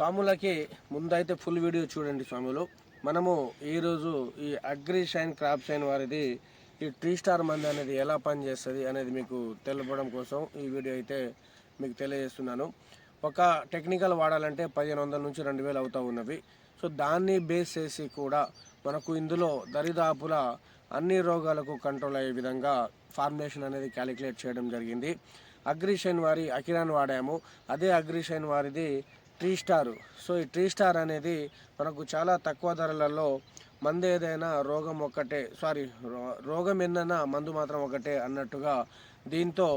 స్వాములకి ముందైతే full video చూడండి స్వాములు. మనము ఈరోజు ఈ అగ్రి షైన్ క్రాప్ షైన్ వారిది ఈ ట్రీ స్టార్ మంది అనేది ఎలా పనిచేస్తుంది అనేది మీకు తెలపడం కోసం ఈ వీడియో అయితే మీకు తెలియజేస్తున్నాను. ఒక టెక్నికల్ వాడాలంటే పదిహేను వందల నుంచి రెండు వేలు అవుతూ ఉన్నవి. సో దాన్ని బేస్ చేసి కూడా మనకు ఇందులో దరిదాపుల అన్ని రోగాలకు కంట్రోల్ అయ్యే విధంగా ఫార్ములేషన్ అనేది క్యాలిక్యులేట్ చేయడం జరిగింది. అగ్రిషైన్ వారి అకిరాన్ వాడాము. అదే అగ్రిషైన్ వారిది ట్రీ స్టార్ సో ఈ ట్రీ స్టార్ అనేది మనకు చాలా తక్కువ ధరలలో మందు ఏదైనా రోగం ఒక్కటే సారీ రోగం ఎన్నైనా మందు మాత్రం ఒకటే అన్నట్టుగా దీంతో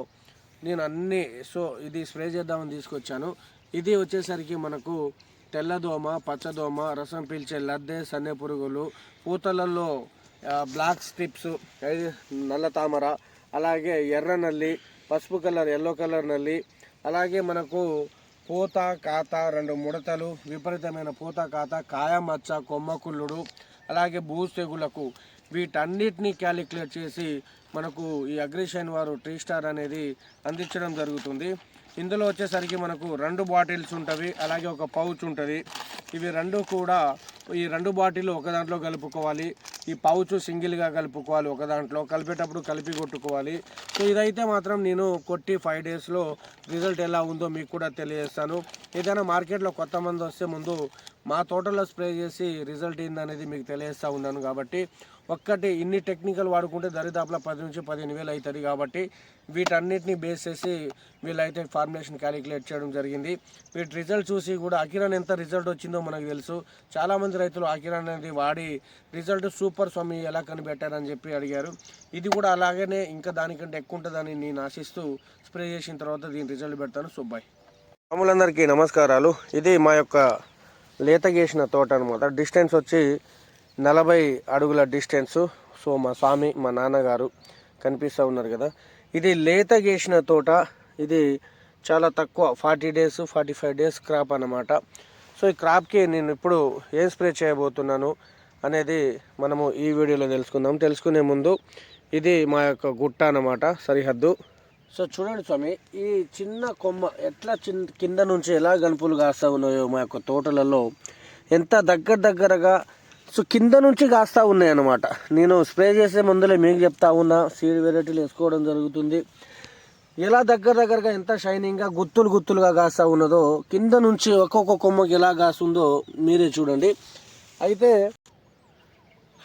నేను అన్ని సో ఇది స్ప్రే చేద్దామని తీసుకొచ్చాను. ఇది వచ్చేసరికి మనకు తెల్లదోమ పచ్చదోమ రసం పీల్చే లద్దె సన్నె పురుగులు పూతలలో బ్లాక్ స్ట్రిప్స్ నల్ల తామర అలాగే ఎర్ర నల్లి పసుపు కలర్ ఎల్లో కలర్ నల్లి అలాగే మనకు పూత కాత రెండు ముడతలు విపరీతమైన పూత కాత కాయ మచ్చ కొమ్మ అలాగే బూస్ తెగులకు వీటన్నిటిని క్యాలిక్యులేట్ చేసి మనకు ఈ అగ్రిషైన్ వారు ట్రీ స్టార్ అనేది అందించడం జరుగుతుంది. ఇందులో వచ్చేసరికి మనకు రెండు బాటిల్స్ ఉంటవి అలాగే ఒక పౌచ్ ఉంటుంది. ఇవి రెండు కూడా ఈ రెండు బాటిల్ ఒక దాంట్లో కలుపుకోవాలి. ఈ పౌచ్ సింగిల్గా కలుపుకోవాలి ఒక దాంట్లో. కలిపేటప్పుడు కలిపి కొట్టుకోవాలి. సో ఇదైతే మాత్రం నేను కొట్టి ఫైవ్ డేస్లో రిజల్ట్ ఎలా ఉందో మీకు కూడా తెలియజేస్తాను. ఏదైనా మార్కెట్లో కొత్త మంది వస్తే ముందు మా తోటలో స్ప్రే చేసి రిజల్ట్ ఏందనేది మీకు తెలియజేస్తూ ఉన్నాను కాబట్టి ఒక్కటి ఇన్ని టెక్నికల్ వాడుకుంటే దరిదాపుల పది నుంచి పదిహేను వేలు అవుతుంది కాబట్టి వీటన్నిటిని బేస్ చేసి వీళ్ళైతే ఫార్ములేషన్ క్యాలిక్యులేట్ చేయడం జరిగింది. వీటి రిజల్ట్ చూసి కూడా అకిరాన్ ఎంత రిజల్ట్ వచ్చిందో మనకు తెలుసు. చాలామంది రైతులు అకిరాన్ అనేది వాడి రిజల్ట్ సూపర్ స్వామి ఎలా కనిపెట్టారని చెప్పి అడిగారు. ఇది కూడా అలాగనే ఇంకా దానికంటే ఎక్కువ ఉంటుందని నేను ఆశిస్తూ స్ప్రే చేసిన తర్వాత దీని రిజల్ట్ పెడతాను. సుబ్బాయ్. తమ్ములందరికీ నమస్కారాలు. ఇది మా యొక్క లేత గేసిన తోట అనమాట డిస్టెన్స్ వచ్చి నలభై అడుగుల డిస్టెన్స్. సో మా స్వామి మా నాన్నగారు కనిపిస్తూ ఉన్నారు కదా. ఇది లేత గేసిన తోట. ఇది చాలా తక్కువ. Forty days forty five days crop అన్నమాట. సో ఈ క్రాప్కి నేను ఇప్పుడు ఏం స్ప్రే చేయబోతున్నాను అనేది మనము ఈ వీడియోలో తెలుసుకుందాం. తెలుసుకునే ముందు ఇది మా యొక్క గుట్ట అన్నమాట సరిహద్దు. సో చూడండి స్వామి ఈ చిన్న కొమ్మ ఎట్లా చిన్న కింద నుంచి ఎలా గనుపులు కాస్తా ఉన్నాయో మా యొక్క తోటలలో ఎంత దగ్గర దగ్గరగా సో కింద నుంచి కాస్తా ఉన్నాయి అన్నమాట నేను స్ప్రే చేసే మందులే మీకు చెప్తా ఉన్నా సీడ్ వెరైటీలు వేసుకోవడం జరుగుతుంది. ఎలా దగ్గర దగ్గరగా ఎంత షైనింగ్గా గుత్తులు గుత్తులుగా కాస్తా ఉన్నదో కింద నుంచి ఒక్కొక్క కొమ్మకి ఎలా కాస్తుందో మీరే చూడండి. అయితే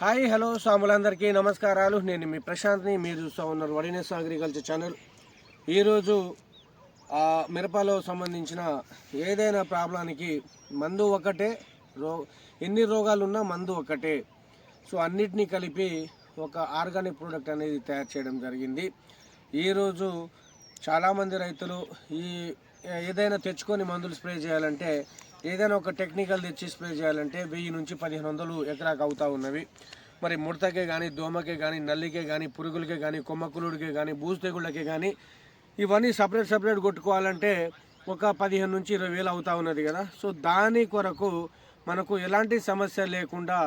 హాయ్ హలో స్వాములందరికీ నమస్కారాలు. నేను మీ ప్రశాంత్ని మీరు చూస్తూ ఉన్నారు వడినేస్ అగ్రికల్చర్ ఛానల్. ఈరోజు ఆ మిరపలో సంబంధించిన ఏదైనా ప్రాబ్లానికి మందు ఒకటే రో ఎన్ని రోగాలు ఉన్నా మందు ఒకటే. సో అన్నిటినీ కలిపి ఒక ఆర్గానిక్ ప్రోడక్ట్ అనేది తయారు చేయడం జరిగింది. ఈరోజు చాలామంది రైతులు ఈ ఏదైనా తెచ్చుకొని మందులు స్ప్రే చేయాలంటే ఏదైనా ఒక టెక్నికల్ తెచ్చి స్ప్రే చేయాలంటే వెయ్యి నుంచి పదిహేను వందలు ఎకరాకు అవుతూ ఉన్నవి. మరి ముడతకే కానీ దోమకే కానీ నల్లికే కానీ పురుగులకే కానీ కొమ్మకులుడికే కానీ బూజు తెగుళ్ళకే కానీ ఇవన్నీ సపరేట్ సపరేట్ కొట్టుకోవాలంటే ఒక పదిహేను నుంచి ఇరవై వేలు అవుతా ఉన్నది కదా. సో దాని కొరకు మనకు ఎలాంటి సమస్య లేకుండా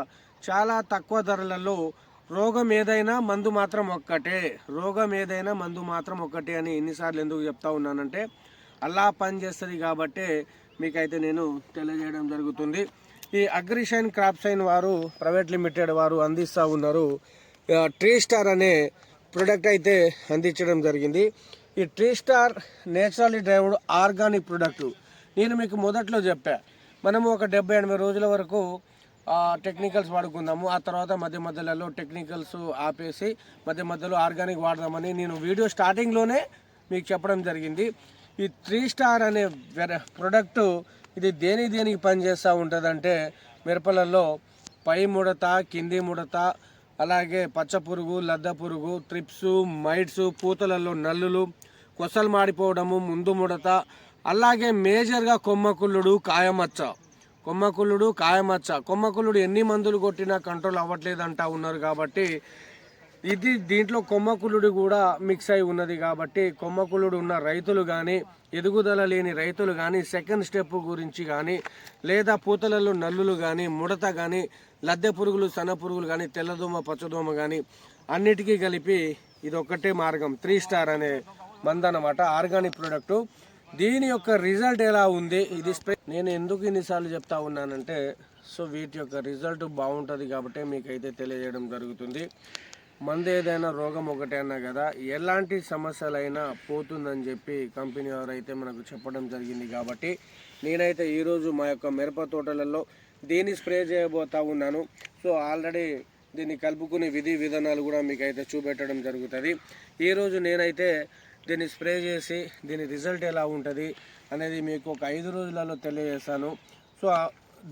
చాలా తక్కువ ధరలలో రోగం ఏదైనా మందు మాత్రం ఒక్కటే రోగం ఏదైనా మందు మాత్రం ఒక్కటే అని ఎన్నిసార్లు ఎందుకు చెప్తా ఉన్నానంటే అలా పనిచేస్తుంది కాబట్టే మీకైతే నేను తెలియజేయడం జరుగుతుంది. ఈ అగ్రిషైన్ క్రాప్ సైన్ వారు ప్రైవేట్ లిమిటెడ్ వారు అందిస్తూ ఉన్నారు. ట్రీ స్టార్ అనే ప్రొడక్ట్ అయితే అందించడం జరిగింది. ఈ Tree Star naturally derived organic product. నేను మీకు మొదట్లో చెప్పా మనము ఒక డెబ్బై ఎనభై రోజుల వరకు టెక్నికల్స్ వాడుకుందాము. ఆ తర్వాత మధ్య మధ్యలో టెక్నికల్స్ ఆపేసి మధ్య మధ్యలో ఆర్గానిక్ వాడదామని నేను వీడియో స్టార్టింగ్లోనే మీకు చెప్పడం జరిగింది. ఈ త్రీ స్టార్ అనే వెర- ఇది దేని దేనికి పనిచేస్తూ ఉంటుందంటే మిరపలలో పై ముడత కింది ముడత అలాగే పచ్చ పురుగు లద్ద పురుగు ట్రిప్స్ మైట్స్ పూతలలో నల్లులు కొసలు మాడిపోవడము ముందు ముడత అలాగే మేజర్గా కొమ్మకుళ్ళుడు కాయమచ్చ. కొమ్మకుళ్ళుడు కాయమచ్చ. కొమ్మకుళ్ళుడు ఎన్ని మందులు కొట్టినా కంట్రోల్ అవ్వట్లేదంటా ఉన్నారు కాబట్టి ఇది దీంట్లో కొమ్మకులుడు కూడా మిక్స్ అయి ఉన్నది కాబట్టి కొమ్మకులుడు ఉన్న రైతులు కానీ ఎదుగుదల లేని రైతులు కానీ సెకండ్ స్టెప్ గురించి కానీ లేదా పూతలలో నల్లులు కానీ ముడత కానీ లద్దె పురుగులు సన్న పురుగులు కానీ తెల్లదోమ పచ్చదోమ కానీ అన్నిటికీ కలిపి ఇది ఒక్కటే మార్గం. త్రీ స్టార్ అనే మంద అన్నమాట ఆర్గానిక్ ప్రోడక్టు. దీని యొక్క రిజల్ట్ ఎలా ఉంది? ఇది స్ప్రే నేను ఎందుకు ఇన్నిసార్లు చెప్తా ఉన్నానంటే సో వీటి యొక్క రిజల్ట్ బాగుంటుంది కాబట్టి మీకైతే తెలియజేయడం జరుగుతుంది. మంది ఏదైనా రోగం ఒకటే అన్నా కదా ఎలాంటి సమస్యలైనా పోతుందని చెప్పి కంపెనీ వారు అయితే మనకు చెప్పడం జరిగింది కాబట్టి నేనైతే ఈరోజు మా యొక్క మిరప తోటలలో దీన్ని స్ప్రే చేయబోతా ఉన్నాను. సో ఆల్రెడీ దీన్ని కలుపుకునే విధి విధానాలు కూడా మీకు అయితే చూపెట్టడం జరుగుతుంది. ఈరోజు నేనైతే దీన్ని స్ప్రే చేసి దీని రిజల్ట్ ఎలా ఉంటుంది అనేది మీకు ఒక ఐదు రోజులలో తెలియజేస్తాను. సో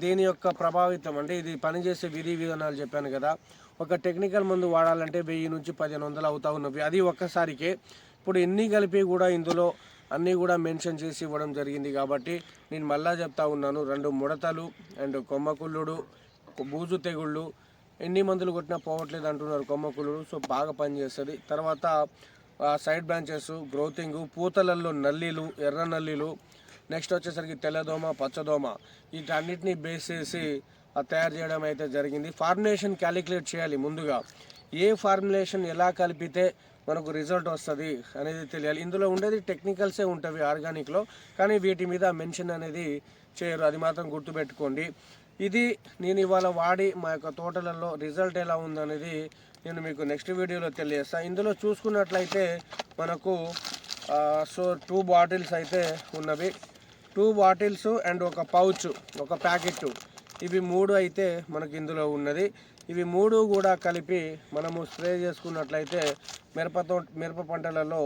దీని యొక్క ప్రభావితం అంటే ఇది పనిచేసే విధి విధానాలు చెప్పాను కదా ఒక టెక్నికల్ మందు వాడాలంటే వెయ్యి నుంచి పదిహేను వందలు అవుతా ఉన్నవి. అది ఒక్కసారికే. ఇప్పుడు ఎన్ని కలిపి కూడా ఇందులో అన్నీ కూడా మెన్షన్ చేసి ఇవ్వడం జరిగింది కాబట్టి నేను మళ్ళా చెప్తా ఉన్నాను. రెండు ముడతలు అండ్ కొమ్మకుళ్ళుడు బూజు తెగుళ్ళు. ఎన్ని మందులు కొట్టినా పోవట్లేదు అంటున్నారు కొమ్మకుళ్ళుడు సో బాగా పనిచేస్తుంది తర్వాత ఆ, సైడ్ బ్రాంచెస్ గ్రోతింగ్ పూతలల్లో నల్లీలు ఎర్ర నల్లీలు. నెక్స్ట్ వచ్చేసరికి తెల్లదోమ పచ్చదోమ. వీటన్నిటిని బేస్ చేసి తయారు చేయడం అయితే జరిగింది. ఫార్ములేషన్ క్యాలిక్యులేట్ చేయాలి ముందుగా. ఏ ఫార్ములేషన్ ఎలా కలిపితే మనకు రిజల్ట్ వస్తుంది అనేది తెలియాలి. ఇందులో ఉండేది టెక్నికల్సే ఉంటుంది ఆర్గానిక్లో కానీ వీటి మీద మెన్షన్ అనేది చేయరు. అది మాత్రం గుర్తుపెట్టుకోండి. ఇది నేను ఇవాళ వాడి మా యొక్క తోటలలో రిజల్ట్ ఎలా ఉందనేది నేను మీకు నెక్స్ట్ వీడియోలో తెలియజేస్తాను ఇందులో చూసుకున్నట్లయితే మనకు సో టూ బాటిల్స్ అయితే ఉన్నవి. టూ బాటిల్స్ అండ్ ఒక పౌచ్ ఒక ప్యాకెట్ ఇవి మూడు అయితే మనకి ఇందులో ఉన్నది. ఇవి మూడు కూడా కలిపి మనము స్ప్రే చేసుకున్నట్లయితే మిరపతో మిరప పంటలలో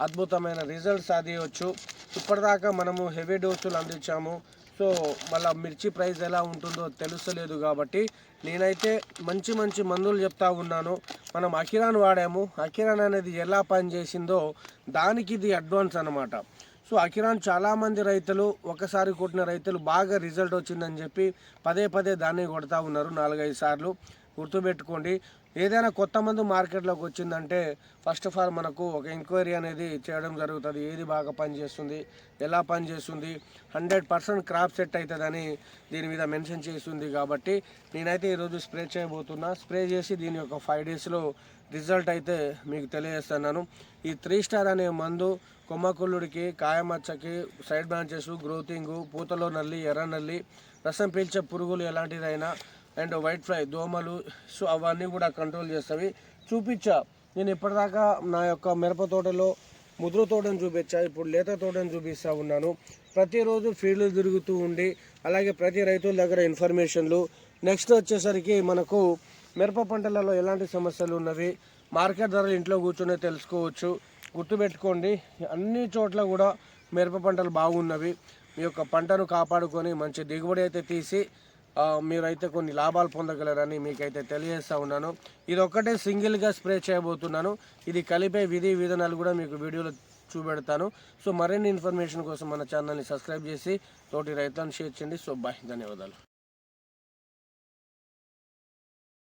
అద్భుతమైన రిజల్ట్స్ సాధించవచ్చు ఇప్పటిదాకా మనము హెవీ డోసులు అందించాము. సో మళ్ళీ మిర్చి ప్రైస్ ఎలా ఉంటుందో తెలుస్తలేదు కాబట్టి నేనైతే మంచి మంచి మందులు చెప్తా ఉన్నాను. మనం అకిరాన్ వాడాము. అకిరాన్ అనేది ఎలా పనిచేసిందో దానికి ఇది అడ్వాన్స్ అనమాట సో అకిరాన్ చాలామంది రైతులు ఒకసారి కొట్టిన రైతులు బాగా రిజల్ట్ వచ్చిందని చెప్పి పదే పదే దాన్ని కొడతా ఉన్నారు నాలుగైదు సార్లు. గుర్తుపెట్టుకోండి. ఏదైనా కొత్త మందు మార్కెట్లోకి వచ్చిందంటే ఫస్ట్ ఆఫ్ ఆల్ మనకు ఒక ఎంక్వైరీ అనేది చేయడం జరుగుతుంది. ఏది బాగా పనిచేస్తుంది ఎలా పనిచేస్తుంది హండ్రెడ్ పర్సెంట్ క్రాప్ సెట్ అవుతుందని దీని మీద మెన్షన్ చేస్తుంది కాబట్టి నేనైతే ఈరోజు స్ప్రే చేయబోతున్నా. స్ప్రే చేసి దీని యొక్క ఫైవ్ డేస్లో రిజల్ట్ అయితే మీకు తెలియజేస్తున్నాను. ఈ త్రీ స్టార్ అనే మందు కొమ్మకుళ్ళుడికి కాయమచ్చకి సైడ్ బ్రాంచెస్ గ్రోతింగు పూతలో నల్లి ఎర్ర నల్లి రసం పీల్చే పురుగులు ఎలాంటిదైనా అండ్ వైట్ ఫ్లై దోమలు సో అవన్నీ కూడా కంట్రోల్ చేస్తాయి చూపించా. నేను ఇప్పటిదాకా నా యొక్క మిరప తోటలో ముదురు తోటను చూపించా. ఇప్పుడు లేత తోటను చూపిస్తూ ఉన్నాను. ప్రతిరోజు ఫీల్డ్ తిరుగుతూ ఉండి అలాగే ప్రతి రైతుల దగ్గర ఇన్ఫర్మేషన్లు నెక్స్ట్ వచ్చేసరికి మనకు మిరప పంటలలో ఎలాంటి సమస్యలు ఉన్నవి? మార్కెట్ ధరలు ఇంట్లో కూర్చొని తెలుసుకోవచ్చు. గుర్తుపెట్టుకోండి అన్ని చోట్ల కూడా మిరప పంటలు బాగున్నవి. మీ యొక్క పంటను కాపాడుకొని మంచి దిగుబడి అయితే తీసి మీరైతే కొన్ని లాభాలు పొందగలరని మీకైతే తెలియజేస్తా ఉన్నాను. ఇది ఒక్కటే సింగిల్గా స్ప్రే చేయబోతున్నాను. ఇది కలిపే విధి విధానాలు కూడా మీకు వీడియోలో చూపెడతాను. సో మరిన్ని ఇన్ఫర్మేషన్ కోసం మన ఛానల్ని సబ్స్క్రైబ్ చేసి తోటి రైతులను షేర్ చేయండి. So bye. ధన్యవాదాలు.